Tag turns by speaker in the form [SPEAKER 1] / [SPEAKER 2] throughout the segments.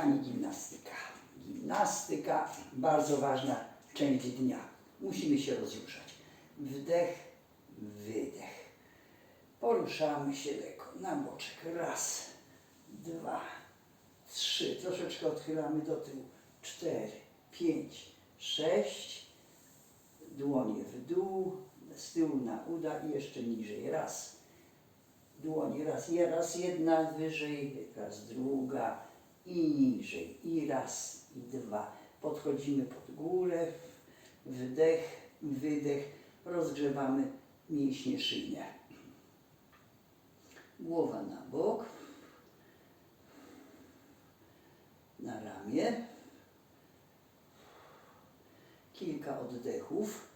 [SPEAKER 1] kochani, gimnastyka. Gimnastyka, bardzo ważna część dnia. Musimy się rozruszać. Wdech, wydech. Poruszamy się lekko na boczek. Raz, dwa, trzy. Troszeczkę odchylamy do tyłu. Cztery, pięć, sześć. Dłonie w dół, z tyłu na uda i jeszcze niżej. Raz, dłonie raz, raz jedna wyżej, raz druga i niżej, i raz, i dwa. Podchodzimy pod górę, wdech, wydech, rozgrzewamy mięśnie szyjne. Głowa na bok, na ramię. Kilka oddechów.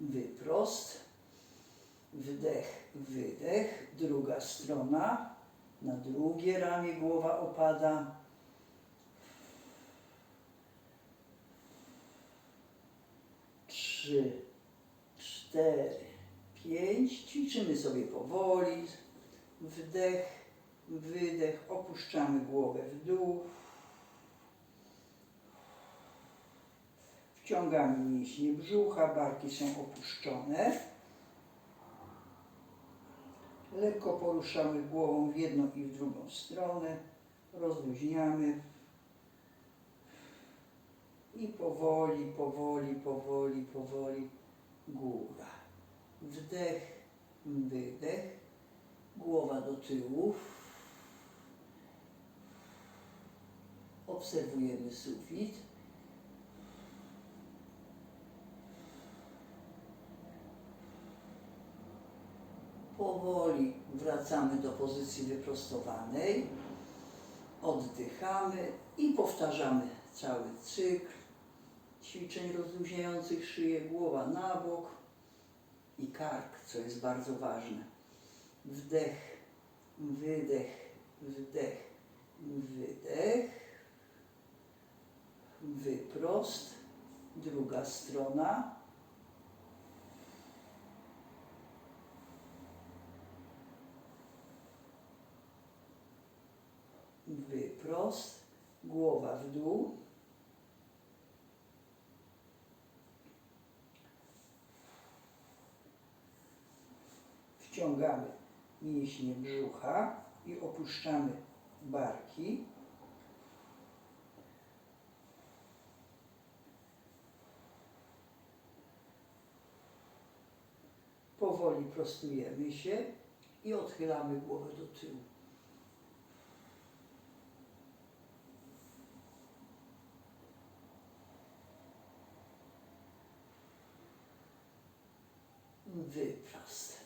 [SPEAKER 1] Wyprost. Wdech, wydech. Druga strona. Na drugie ramię głowa opada. Trzy, cztery, pięć. Ćwiczymy sobie powoli. Wdech, wydech. Opuszczamy głowę w dół. Wciągamy mięśnie brzucha, barki są opuszczone. Lekko poruszamy głową w jedną i w drugą stronę. Rozluźniamy. I powoli, powoli, powoli, powoli góra. Wdech, wydech. Głowa do tyłu. Obserwujemy sufit. Powoli wracamy do pozycji wyprostowanej. Oddychamy i powtarzamy cały cykl ćwiczeń rozluźniających szyję, głowa na bok i kark, co jest bardzo ważne. Wdech, wydech, wdech, wydech. Wyprost. Druga strona. Wyprost. Głowa w dół. Wciągamy mięśnie brzucha i opuszczamy barki. Powoli prostujemy się i odchylamy głowę do tyłu. Wyprost.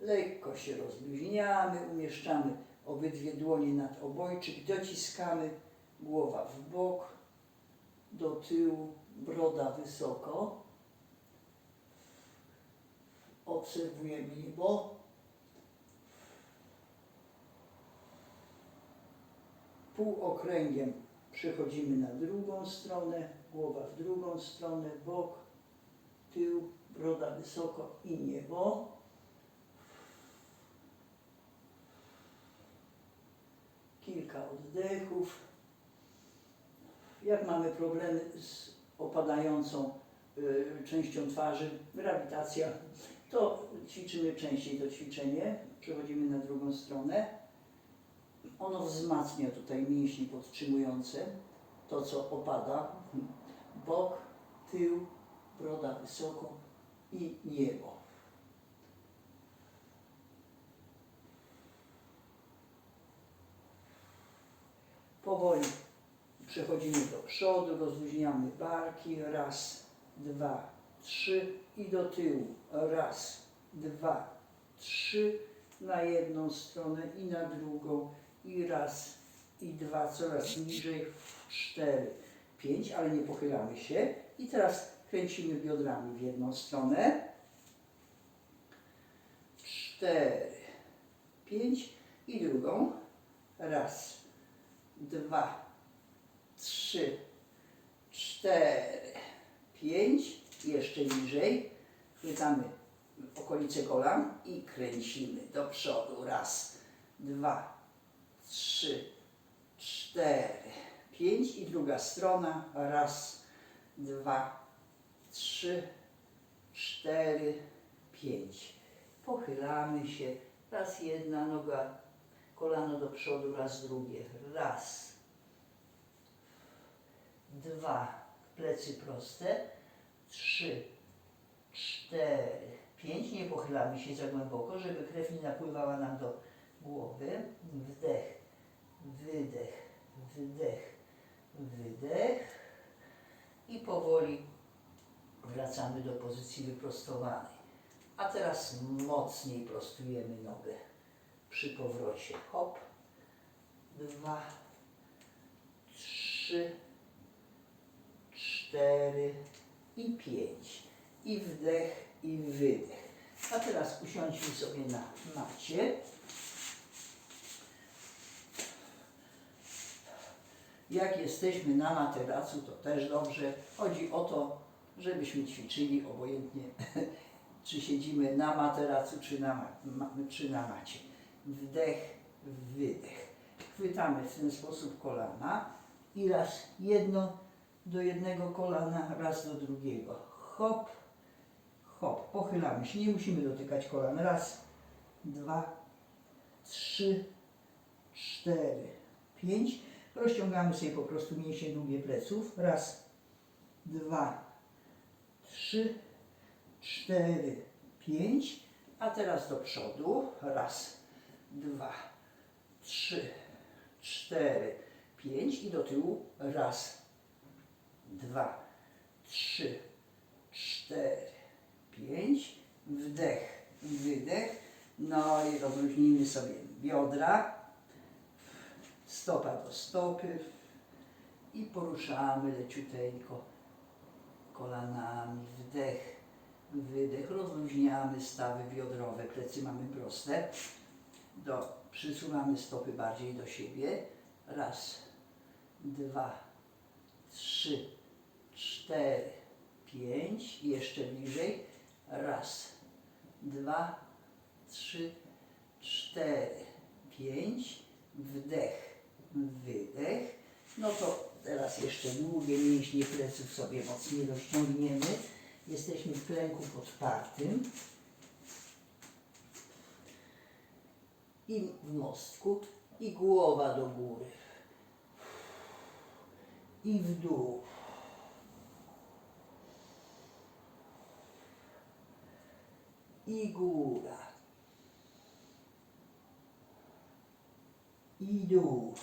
[SPEAKER 1] Lekko się rozluźniamy, umieszczamy obydwie dłonie nad obojczyk, dociskamy głowa w bok, do tyłu, broda wysoko. Obserwujemy niebo. Półokręgiem przechodzimy na drugą stronę, głowa w drugą stronę, bok, tył, broda wysoko i niebo. Kilka oddechów. Jak mamy problemy z opadającą y, częścią twarzy, grawitacja, to ćwiczymy częściej to ćwiczenie. Przechodzimy na drugą stronę. Ono wzmacnia tutaj mięśnie podtrzymujące to, co opada. Bok, tył, broda wysoko i niebo. Powoli przechodzimy do przodu, rozluźniamy barki. Raz, dwa, trzy i do tyłu. Raz, dwa, trzy na jedną stronę i na drugą. I raz, i dwa, coraz niżej. Cztery, pięć, ale nie pochylamy się. I teraz kręcimy biodrami w jedną stronę. Cztery, pięć i drugą. Raz, dwa, trzy, cztery, pięć. Jeszcze niżej. Chwytamy okolice kolan i kręcimy do przodu. Raz, dwa, trzy, cztery, pięć i druga strona. Raz, dwa, trzy, cztery, pięć. Pochylamy się. Raz jedna noga, kolano do przodu, raz drugie. Raz, dwa, plecy proste. Trzy, cztery, pięć. Nie pochylamy się za głęboko, żeby krew nie napływała nam do głowy. Wdech, wydech, wdech, wydech. I powoli wracamy do pozycji wyprostowanej. A teraz mocniej prostujemy nogę przy powrocie. Hop, dwa, trzy, cztery i pięć. I wdech, i wydech. A teraz usiądźmy sobie na macie. Jak jesteśmy na materacu, to też dobrze. Chodzi o to, żebyśmy ćwiczyli obojętnie, czy siedzimy na materacu, czy na, ma, czy na macie. Wdech, wydech. Chwytamy w ten sposób kolana i raz jedno do jednego kolana, raz do drugiego. Hop, hop. Pochylamy się. Nie musimy dotykać kolan. Raz, dwa, trzy, cztery, pięć. Rozciągamy sobie po prostu mięśnie długie pleców. Raz, dwa, trzy, cztery, pięć. A teraz do przodu. Raz, dwa, trzy, cztery, pięć. I do tyłu. Raz, dwa, trzy, cztery, pięć. Wdech, wydech. No i rozluźnijmy sobie biodra stopa do stopy i poruszamy leciuteńko kolanami, wdech, wydech, rozluźniamy stawy biodrowe, plecy mamy proste, do, przysuwamy stopy bardziej do siebie, raz, dwa, trzy, cztery, pięć, jeszcze bliżej, raz, dwa, trzy, cztery, pięć, wdech, wydech. No to teraz jeszcze długie mięśnie pleców sobie mocniej rozciągniemy. Jesteśmy w klęku podpartym. I w mostku. I głowa do góry. I w dół. I góra. I dół.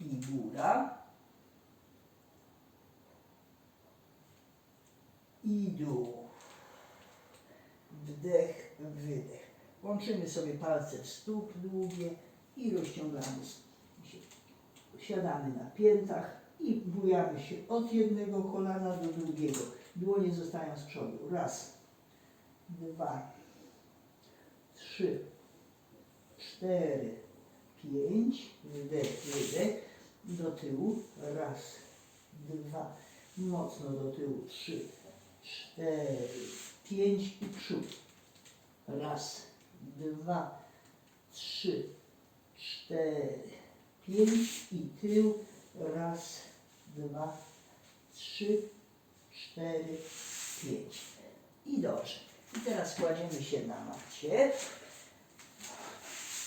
[SPEAKER 1] I góra. I dół. Wdech, wydech. Łączymy sobie palce stóp długie i rozciągamy się. Siadamy na piętach i bujamy się od jednego kolana do drugiego. Dłonie zostają z przodu. Raz, dwa, trzy, cztery, pięć, wdech, wydech, do tyłu, raz, dwa, mocno do tyłu, trzy, cztery, pięć i przód, raz, dwa, trzy, cztery, pięć i tył, raz, dwa, trzy, cztery, pięć. I dobrze. I teraz kładziemy się na macie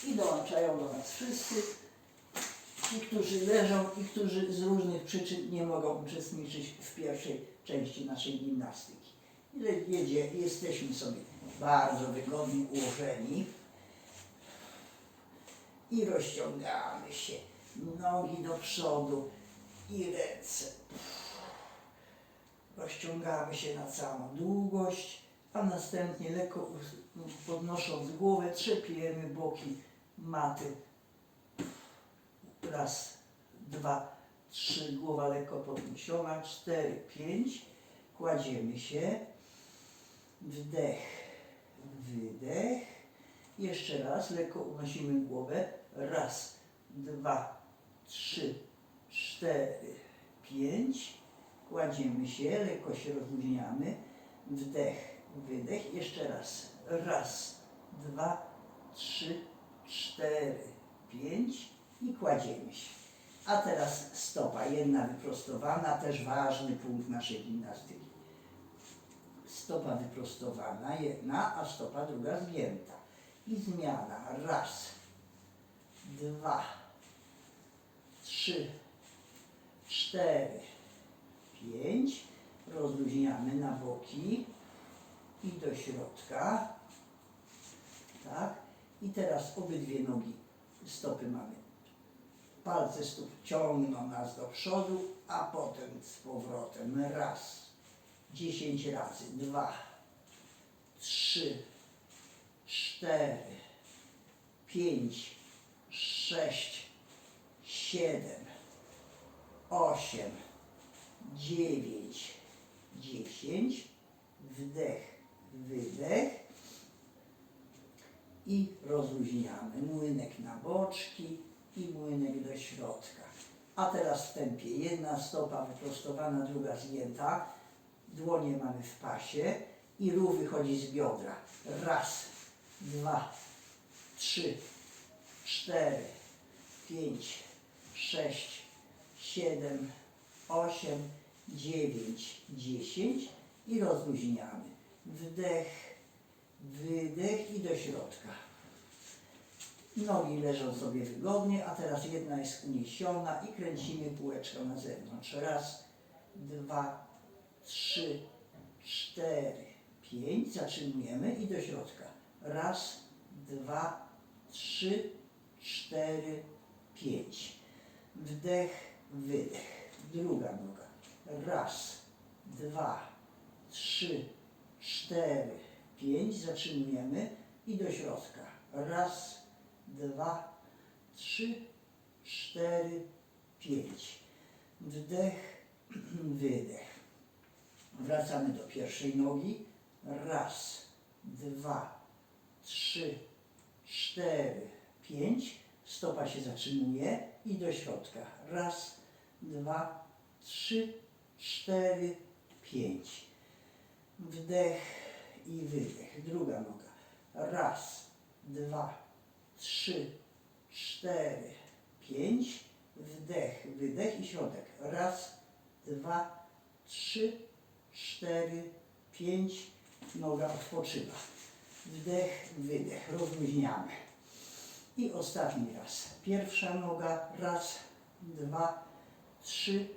[SPEAKER 1] i dołączają do nas wszyscy. Ci, którzy leżą i którzy z różnych przyczyn nie mogą uczestniczyć w pierwszej części naszej gimnastyki. Jedzie, jesteśmy sobie bardzo wygodnie ułożeni i rozciągamy się. Nogi do przodu i ręce. Rozciągamy się na całą długość, a następnie lekko podnosząc głowę trzepiemy boki maty. Raz, dwa, trzy, głowa lekko podniesiona, cztery, pięć. Kładziemy się. Wdech, wydech. Jeszcze raz, lekko unosimy głowę. Raz, dwa, trzy, cztery, pięć. Kładziemy się, lekko się rozluźniamy. Wdech, wydech. Jeszcze raz. Raz, dwa, trzy, cztery, pięć i kładziemy się. A teraz stopa, jedna wyprostowana, też ważny punkt naszej gimnastyki. Stopa wyprostowana, jedna, a stopa druga zgięta. I zmiana. Raz, dwa, trzy, cztery, pięć. Rozluźniamy na boki i do środka. Tak. I teraz obydwie nogi, stopy mamy. Palce stóp ciągną nas do przodu, a potem z powrotem. Raz, dziesięć razy. Dwa, trzy, cztery, pięć, sześć, siedem, osiem, dziewięć, dziesięć. Wdech, wydech. I rozluźniamy. Młynek na boczki i młynek do środka. A teraz w tempie. Jedna stopa wyprostowana, druga zgięta. Dłonie mamy w pasie i ruch wychodzi z biodra. Raz, dwa, trzy, cztery, pięć, sześć, siedem, osiem, dziewięć, dziesięć i rozluźniamy. Wdech, wydech i do środka. Nogi leżą sobie wygodnie, a teraz jedna jest uniesiona i kręcimy kółeczko na zewnątrz. Raz, dwa, trzy, cztery, pięć. Zatrzymujemy i do środka. Raz, dwa, trzy, cztery, pięć. Wdech, wydech. Druga noga. Raz, dwa, trzy, cztery, pięć. Zatrzymujemy i do środka. Raz, dwa, trzy, cztery, pięć. Wdech, wydech. Wracamy do pierwszej nogi. Raz, dwa, trzy, cztery, pięć. Stopa się zatrzymuje i do środka. Raz, dwa, trzy, cztery, pięć. Wdech i wydech. Druga noga. Raz, dwa, trzy, cztery, pięć. Wdech, wydech i środek. Raz, dwa, trzy, cztery, pięć. Noga odpoczywa. Wdech, wydech. Rozluźniamy. I ostatni raz. Pierwsza noga. Raz, dwa, trzy,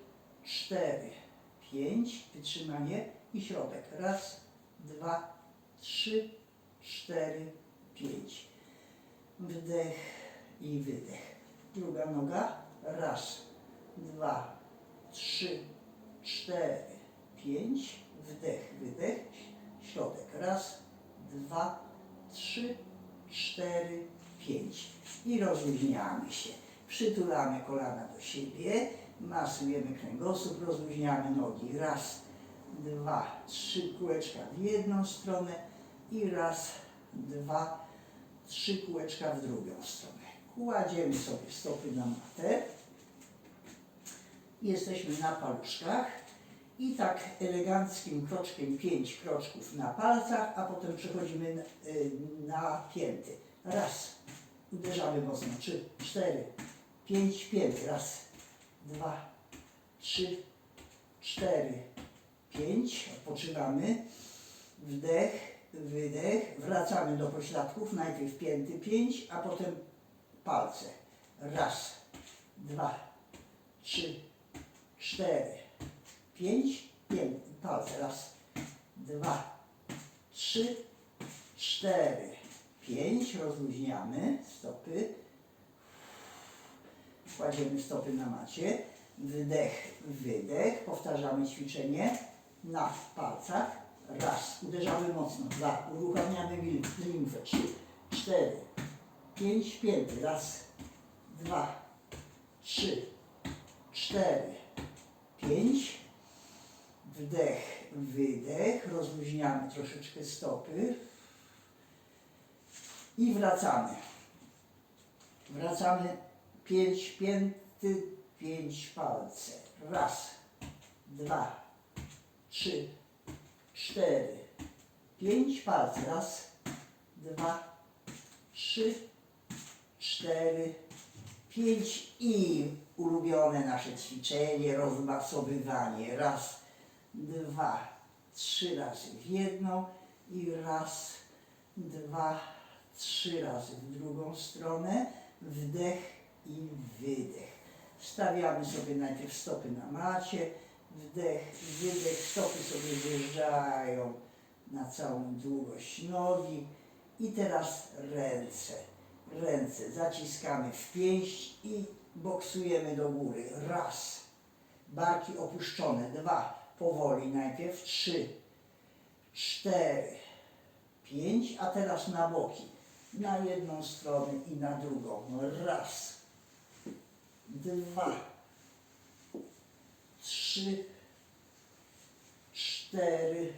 [SPEAKER 1] cztery, pięć. Wytrzymanie i środek. Raz, dwa, trzy, cztery, pięć. Wdech i wydech. Druga noga. Raz, dwa, trzy, cztery, pięć. Wdech, wydech. Środek. Raz, dwa, trzy, cztery, pięć. I rozluźniamy się. Przytulamy kolana do siebie. Masujemy kręgosłup. Rozluźniamy nogi. Raz, dwa, trzy kółeczka w jedną stronę i raz, dwa, trzy kółeczka w drugą stronę. Kładziemy sobie stopy na matę. Jesteśmy na paluszkach i tak eleganckim kroczkiem pięć kroczków na palcach, a potem przechodzimy na, y, na pięty. Raz, uderzamy mocno, trzy, cztery, pięć pięty. Raz, dwa, trzy, cztery, pięć. Odpoczywamy. Wdech, wydech. Wracamy do pośladków. Najpierw pięty pięć, a potem palce. Raz, dwa, trzy, cztery, pięć, pięć. Palce. Raz, dwa, trzy, cztery, pięć. Rozluźniamy stopy. Kładziemy stopy na macie. Wdech, wydech. Powtarzamy ćwiczenie na palcach. Raz. Uderzamy mocno. Dwa. Uruchamiamy lim- limfę. Trzy, cztery, pięć pięty. Raz, dwa, trzy, cztery, pięć. Wdech, wydech. Rozluźniamy troszeczkę stopy. I wracamy. Wracamy pięć pięty, pięć palce. Raz, dwa, trzy, cztery, pięć palce. Raz, dwa, trzy, cztery, pięć i ulubione nasze ćwiczenie, rozmasowywanie. Raz, dwa, trzy razy w jedną i raz, dwa, trzy razy w drugą stronę. Wdech i wydech. Stawiamy sobie najpierw stopy na macie. Wdech, wydech, stopy sobie wyjeżdżają na całą długość nogi. I teraz ręce. Ręce zaciskamy w pięść i boksujemy do góry. Raz. Barki opuszczone. Dwa. Powoli najpierw. Trzy. Cztery. Pięć. A teraz na boki. Na jedną stronę i na drugą. Raz. Dwa. Trzy. Cztery.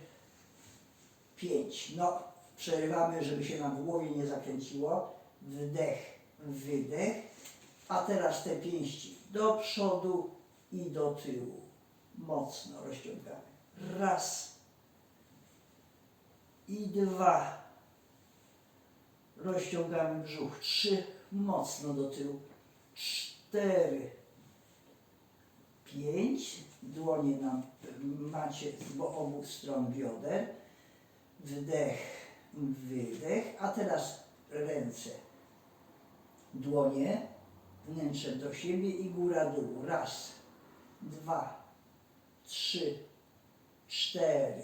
[SPEAKER 1] Pięć. No, przerywamy, żeby się nam w głowie nie zakręciło. Wdech, wydech. A teraz te pięści do przodu i do tyłu. Mocno rozciągamy. Raz. I dwa. Rozciągamy brzuch. Trzy. Mocno do tyłu. Cztery. Pięć. Dłonie nam macie z obu stron bioder. Wdech, wydech. A teraz ręce. Dłonie. Wnętrze do siebie i góra dół. Raz, dwa, trzy, cztery,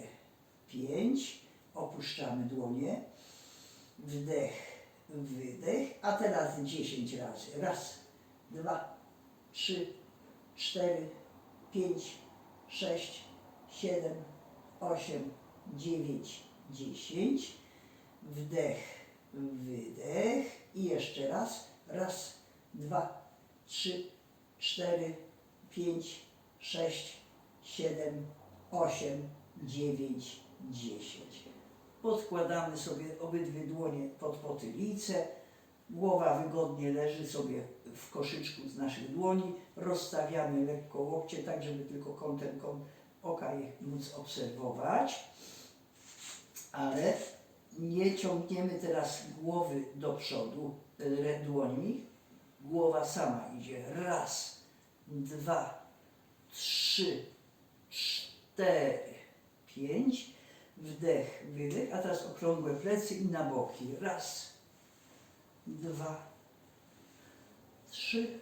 [SPEAKER 1] pięć. Opuszczamy dłonie. Wdech, wydech. A teraz dziesięć razy. Raz, dwa, trzy, cztery, pięć, sześć, siedem, osiem, dziewięć, dziesięć. Wdech, wydech i jeszcze raz. Raz, dwa, trzy, cztery, pięć, sześć, siedem, osiem, dziewięć, dziesięć. Podkładamy sobie obydwie dłonie pod potylicę. Głowa wygodnie leży sobie w koszyczku z naszych dłoni. Rozstawiamy lekko łokcie, tak żeby tylko kątem kąt oka je móc obserwować. Ale nie ciągniemy teraz głowy do przodu e, dłońmi. Głowa sama idzie. Raz, dwa, trzy, cztery, pięć. Wdech, wydech. A teraz okrągłe plecy i na boki. Raz, dwa, trzy,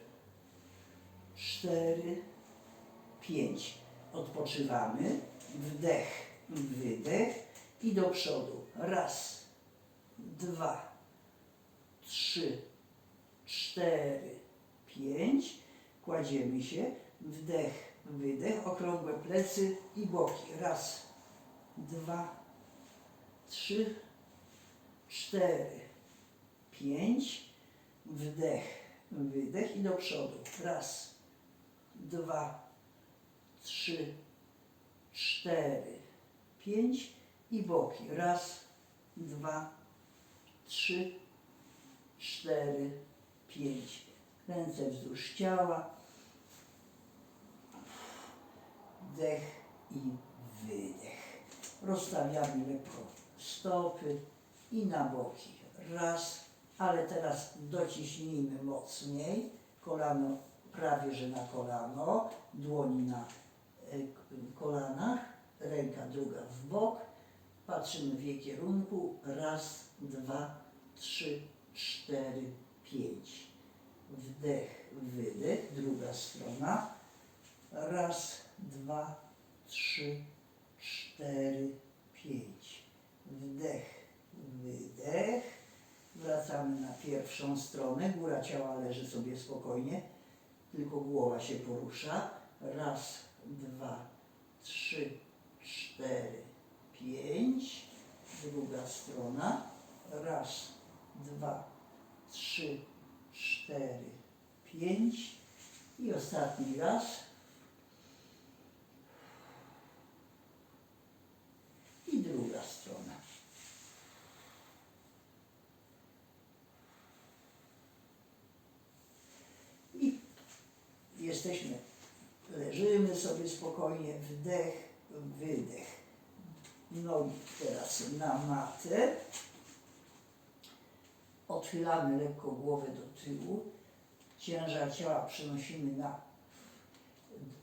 [SPEAKER 1] cztery, pięć. Odpoczywamy. Wdech, wydech i do przodu. Raz, dwa, trzy, cztery, pięć. Kładziemy się. Wdech, wydech. Okrągłe plecy i boki. Raz, dwa, trzy, cztery, pięć. Wdech, wydech i do przodu. Raz, dwa, trzy, cztery, pięć i boki. Raz, dwa, trzy, cztery, pięć. Ręce wzdłuż ciała. Wdech i wydech. Rozstawiamy lekko stopy i na boki. Raz, ale teraz dociśnijmy mocniej. Kolano prawie że na kolano, dłoni na e, kolanach, ręka druga w bok. Patrzymy w jej kierunku. Raz, dwa, trzy, cztery, pięć. Wdech, wydech, druga strona. Raz, dwa, trzy, cztery, pięć. Wdech, wydech. Wracamy na pierwszą stronę. Góra ciała leży sobie spokojnie, tylko głowa się porusza. Raz, dwa, trzy, cztery, pięć. Druga strona. Raz, dwa, trzy, cztery, pięć. I ostatni raz. I druga strona. jesteśmy, leżymy sobie spokojnie, wdech, wydech. Nogi teraz na matę. Odchylamy lekko głowę do tyłu. Ciężar ciała przenosimy na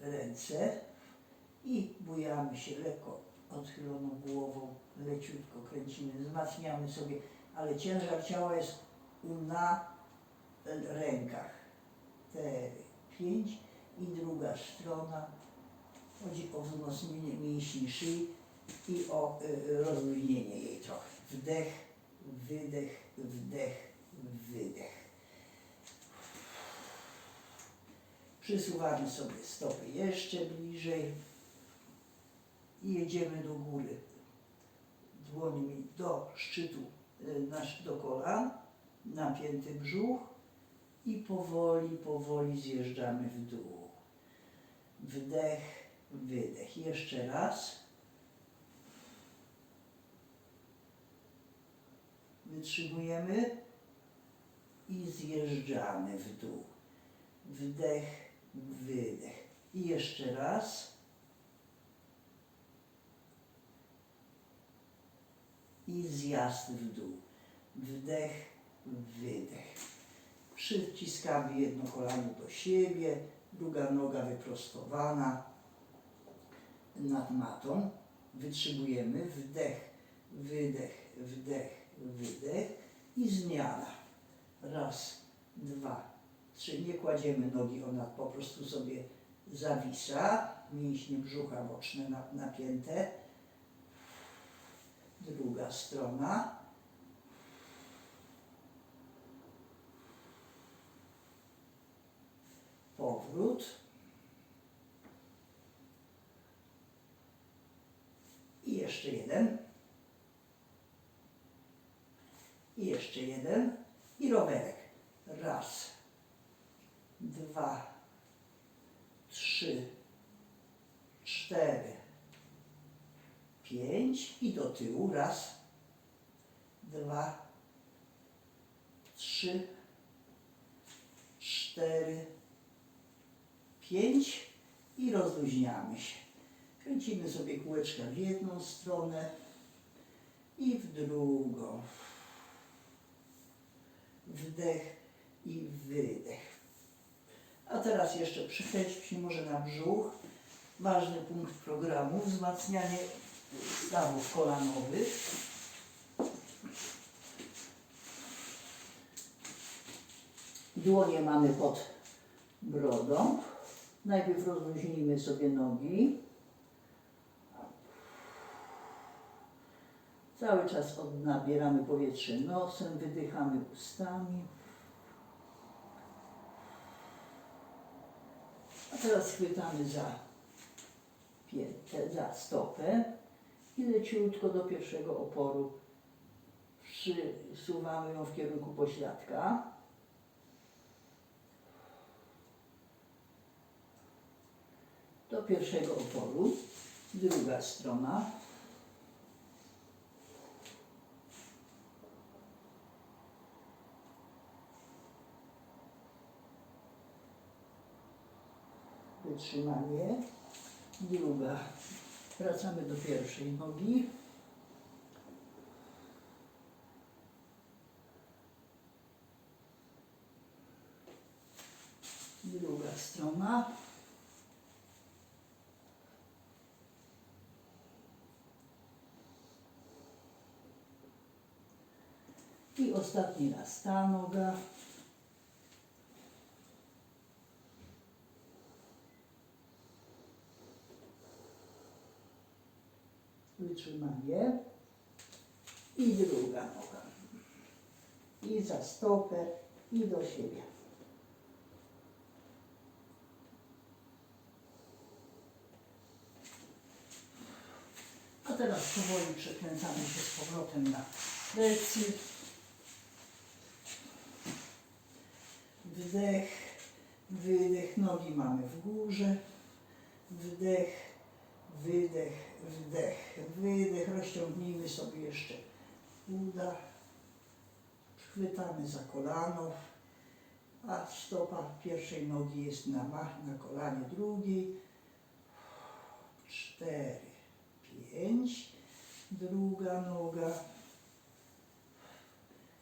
[SPEAKER 1] ręce i bujamy się lekko odchyloną głową, leciutko kręcimy, wzmacniamy sobie, ale ciężar ciała jest na rękach. 5 i druga strona. Chodzi o wzmocnienie mięśni szyi i o y, rozluźnienie jej trochę. Wdech, wydech, wdech, wydech. Przysuwamy sobie stopy jeszcze bliżej i jedziemy do góry dłońmi do szczytu, y, do kolan, napięty brzuch, i powoli, powoli zjeżdżamy w dół. Wdech, wydech. Jeszcze raz. Wytrzymujemy i zjeżdżamy w dół. Wdech, wydech. I jeszcze raz. I zjazd w dół. Wdech, wydech. Przyciskamy jedno kolano do siebie, druga noga wyprostowana nad matą. Wytrzymujemy wdech, wydech, wdech, wydech i zmiana. Raz, dwa, trzy. Nie kładziemy nogi, ona po prostu sobie zawisa. Mięśnie brzucha boczne na- napięte. Druga strona. Powrót. I jeszcze jeden. I jeszcze jeden. I rowerek. Raz, dwa, trzy, cztery, pięć. I do tyłu. Raz, dwa, trzy, cztery, pięć. I rozluźniamy się. Kręcimy sobie kółeczka w jedną stronę i w drugą. Wdech i wydech. A teraz jeszcze przykręćmy się może na brzuch. Ważny punkt programu, wzmacnianie stawów kolanowych. Dłonie mamy pod brodą. Najpierw rozluźnijmy sobie nogi. Cały czas nabieramy powietrze nosem, wydychamy ustami. A teraz chwytamy za piętę, za stopę i leciutko do pierwszego oporu przysuwamy ją w kierunku pośladka. Do pierwszego oporu, druga strona. wytrzymanie. Druga. Wracamy do pierwszej nogi. Druga strona. I ostatni raz ta noga. wytrzymanie i druga noga. I za stopę i do siebie. A teraz powoli przekręcamy się z powrotem na plecy. Wdech, wydech, nogi mamy w górze. Wdech, wydech, wdech, wydech. Rozciągnijmy sobie jeszcze uda. Chwytamy za kolano, a stopa pierwszej nogi jest na, na kolanie drugiej. Cztery, pięć. Druga noga.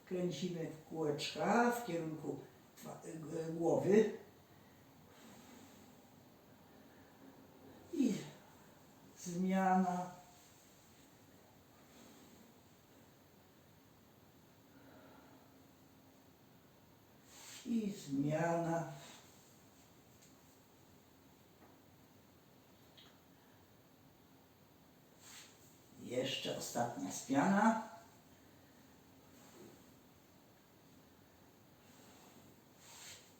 [SPEAKER 1] kręcimy kółeczka w kierunku głowy. I zmiana. I zmiana. Jeszcze ostatnia zmiana.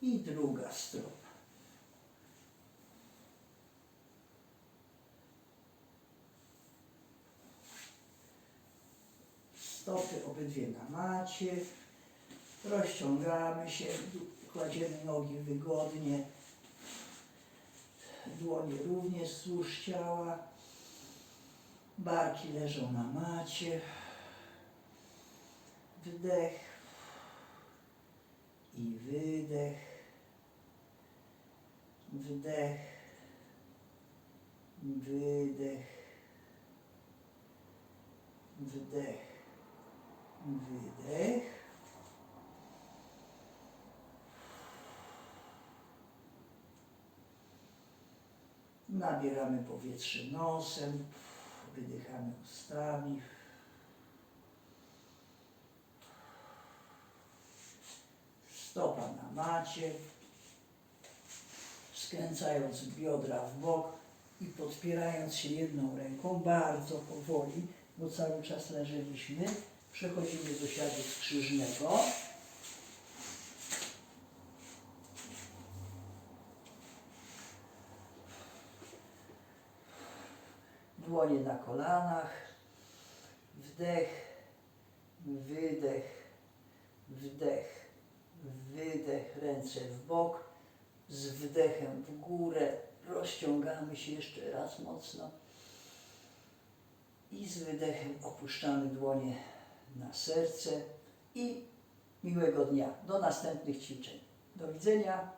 [SPEAKER 1] I druga strona. Stopy obydwie na macie. Rozciągamy się, kładziemy nogi wygodnie. Dłonie również wzdłuż ciała. Barki leżą na macie. Wdech i wydech. Wdech. Wydech. Wdech. Wydech. Nabieramy powietrze nosem, wydychamy ustami. Stopa na macie, skręcając biodra w bok i podpierając się jedną ręką bardzo powoli, bo cały czas leżeliśmy. Przechodzimy do siadu skrzyżnego. Dłonie na kolanach. Wdech, wydech, wdech, wydech, ręce w bok, z wdechem w górę, rozciągamy się jeszcze raz mocno i z wydechem opuszczamy dłonie na serce i miłego dnia. Do następnych ćwiczeń. Do widzenia.